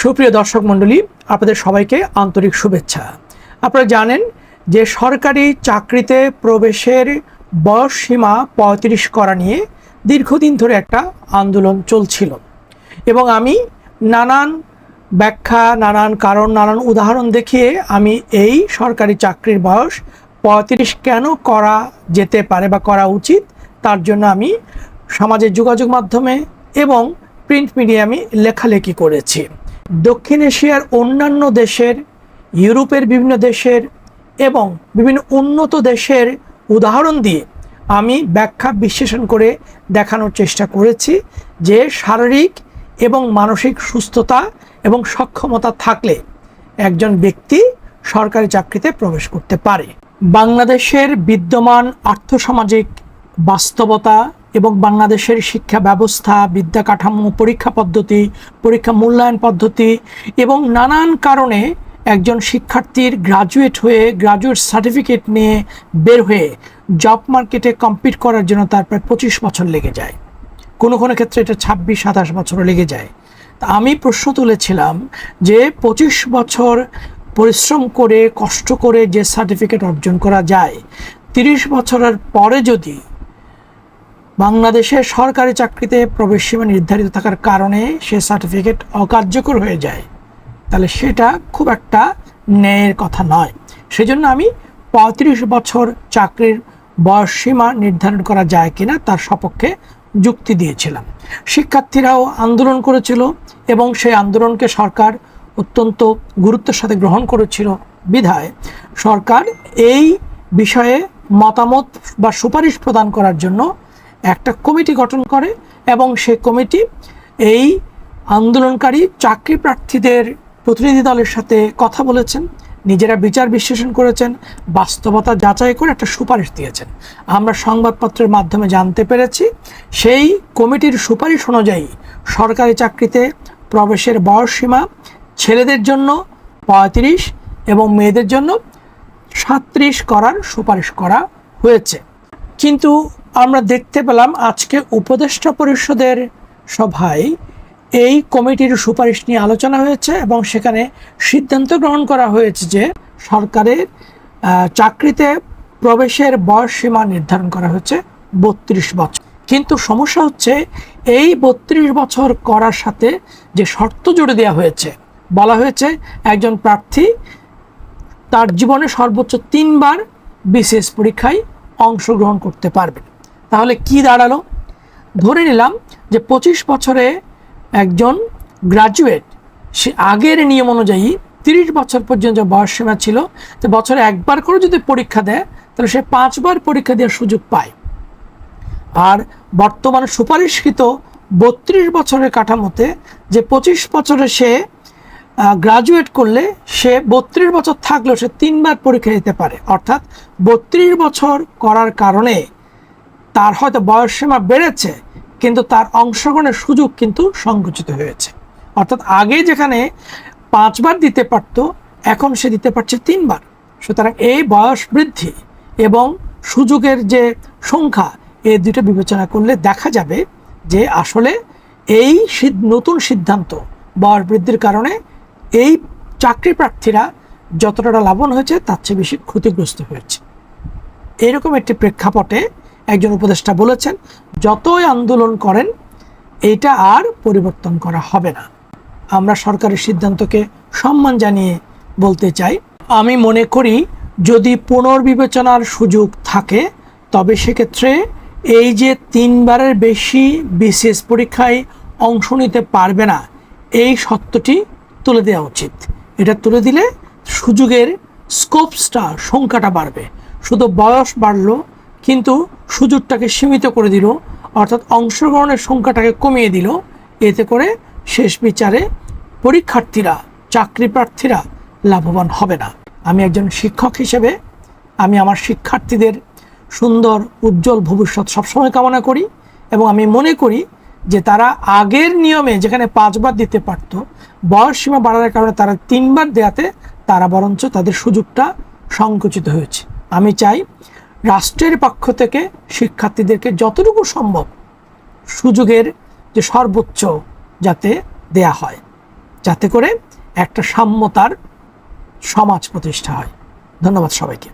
সুপ্রিয় দর্শক মণ্ডলী, আপনাদের সবাইকে আন্তরিক শুভেচ্ছা। আপনারা জানেন যে সরকারি চাকরিতে প্রবেশের বয়স সীমা পঁয়ত্রিশ করা নিয়ে দীর্ঘদিন ধরে একটা আন্দোলন চলছিল। এবং আমি নানান ব্যাখ্যা, নানান কারণ, নানান উদাহরণ দেখিয়ে আমি এই সরকারি চাকরির বয়স পঁয়ত্রিশ কেন করা যেতে পারে বা করা উচিত, তার জন্য আমি সমাজের যোগাযোগ মাধ্যমে এবং প্রিন্ট মিডিয়া আমি লেখালেখি করেছি। দক্ষিণ এশিয়ার অন্যান্য দেশের, ইউরোপের বিভিন্ন দেশের এবং বিভিন্ন উন্নত দেশের উদাহরণ দিয়ে আমি ব্যাখ্যা বিশ্লেষণ করে দেখানোর চেষ্টা করেছি যে শারীরিক এবং মানসিক সুস্থতা এবং সক্ষমতা থাকলে একজন ব্যক্তি সরকারি চাকরিতে প্রবেশ করতে পারে। বাংলাদেশের বিদ্যমান আর্থসামাজিক বাস্তবতা এবং বাংলাদেশের শিক্ষা ব্যবস্থা, বিদ্যা কাঠামো, পরীক্ষা পদ্ধতি, পরীক্ষা মূল্যায়ন পদ্ধতি এবং নানান কারণে একজন শিক্ষার্থীর গ্রাজুয়েট হয়ে গ্রাজুয়েট সার্টিফিকেট নিয়ে বের হয়ে জব মার্কেটে কম্পিট করার জন্য তার প্রায় পঁচিশ বছর লেগে যায়। কোনো কোনো ক্ষেত্রে এটা ছাব্বিশ, সাতাশ বছরও লেগে যায়। তা আমি প্রশ্ন তুলেছিলাম যে পঁচিশ বছর পরিশ্রম করে, কষ্ট করে যে সার্টিফিকেট অর্জন করা যায়, তিরিশ বছরের পরে যদি বাংলাদেশের সরকারি চাকরিতে প্রবেশ সীমা নির্ধারিত থাকার কারণে সে সার্টিফিকেট অকার্যকর হয়ে যায়। তাহলে সেটা খুব একটা ন্যায়ের কথা নয়। সেজন্য আমি পঁয়ত্রিশ বছর চাকরির বয়স সীমা নির্ধারণ করা যায় কিনা তার সপক্ষে যুক্তি দিয়েছিলাম। শিক্ষার্থীরাও আন্দোলন করেছিল এবং সেই আন্দোলনকে সরকার অত্যন্ত গুরুত্বের সাথে গ্রহণ করেছিল বিধায়। সরকার এই বিষয়ে মতামত বা সুপারিশ প্রদান করার জন্য একটা কমিটি গঠন করে এবং সেই কমিটি এই আন্দোলনকারী চাকরি প্রার্থীদের প্রতিনিধি দলের সাথে কথা বলেছেন, নিজেরা বিচার বিশ্লেষণ করেছেন, বাস্তবতা যাচাই করে একটা সুপারিশ দিয়েছেন। আমরা সংবাদপত্রের মাধ্যমে জানতে পেরেছি, সেই কমিটির সুপারিশ অনুযায়ী সরকারি চাকরিতে প্রবেশের বয়স সীমা ছেলেদের জন্য পঁয়ত্রিশ এবং মেয়েদের জন্য সাত্রিশ করার সুপারিশ করা হয়েছে। কিন্তু আমরা দেখতে পেলাম আজকে উপদেষ্টা পরিষদের সভায় এই কমিটির সুপারিশ নিয়ে আলোচনা হয়েছে এবং সেখানে সিদ্ধান্ত গ্রহণ করা হয়েছে যে সরকারের চাকরিতে প্রবেশের বয়স সীমা নির্ধারণ করা হয়েছে বত্রিশ বছর। কিন্তু সমস্যা হচ্ছে এই বত্রিশ বছর করার সাথে যে শর্ত জুড়ে দেওয়া হয়েছে, বলা হয়েছে একজন প্রার্থী তার জীবনে সর্বোচ্চ তিনবার বিশেষ পরীক্ষায় অংশগ্রহণ করতে পারবেন। তাহলে কি দাঁড়াল? ধরে নিলাম যে পঁচিশ বছরে একজন গ্রাজুয়েট সে আগের নিয়ম অনুযায়ী তিরিশ বছর পর্যন্ত বয়স সীমা ছিল, তো বছরে একবার করে যদি পরীক্ষা দেয়, তাহলে সে পাঁচবার পরীক্ষা দেওয়ার সুযোগ পায়। আর বর্তমান সুপারিশকৃত বত্রিশ বছরের কাঠামোতে যে পঁচিশ বছরে সে গ্রাজুয়েট করলে সে বত্রিশ বছর থাকলেও সে তিনবার পরীক্ষা দিতে পারে। অর্থাৎ বত্রিশ বছর করার কারণে তার হয়তো বয়সসীমা বেড়েছে, কিন্তু তার অংশগ্রহণের সুযোগ কিন্তু সংকুচিত হয়েছে। অর্থাৎ আগে যেখানে পাঁচবার দিতে পারতো, এখন সে দিতে পারছে তিনবার। সুতরাং এই বয়স বৃদ্ধি এবং সুযোগের যে সংখ্যা এই দুটো বিবেচনা করলে দেখা যাবে যে আসলে এই নতুন সিদ্ধান্ত বয়স বৃদ্ধির কারণে এই চাকরি প্রার্থীরা যতটা লাভবান হয়েছে, তার চেয়ে বেশি ক্ষতিগ্রস্ত হয়েছে। এরকম একটি প্রেক্ষাপটে একজন উপদেষ্টা বলেছেন, যতই আন্দোলন করেন, এটা আর পরিবর্তন করা হবে না। আমরা সরকারের সিদ্ধান্তকে সম্মান জানিয়ে বলতে চাই। আমি মনে করি, যদি পুনর্বিবেচনার সুযোগ থাকে, তবে সেক্ষেত্রে এই যে তিনবারের বেশি বিশেষ পরীক্ষায় অংশ নিতে পারবে না, এই সত্যটি তুলে দেওয়া উচিত। এটা তুলে দিলে সুযোগের স্কোপসটা, সংখ্যাটা বাড়বে। শুধু বয়স বাড়লো কিন্তু সুযোগটাকে সীমিত করে দিল, অর্থাৎ অংশগ্রহণের সংখ্যাটাকে কমিয়ে দিল। এতে করে শেষ বিচারে পরীক্ষার্থীরা চাকরি প্রার্থীরা লাভবান হবে না। আমি একজন শিক্ষক হিসেবে, আমি আমার শিক্ষার্থীদের সুন্দর, উজ্জ্বল ভবিষ্যৎ সবসময় কামনা করি এবং আমি মনে করি যে তারা আগের নিয়মে যেখানে পাঁচবার দিতে পারত, বয়স সীমা বাড়ানোর কারণে তারা তিনবার দেয়াতে তারা বরঞ্চ তাদের সুযোগটা সংকুচিত হয়েছে। আমি চাই রাষ্ট্রের পক্ষ থেকে শিক্ষার্থীদেরকে যতটুকু সম্ভব সুযোগের যে সর্বোচ্চ যাতে দেয়া হয়, যাতে করে একটা সাম্যতার সমাজ প্রতিষ্ঠা হয়। ধন্যবাদ সবাইকে।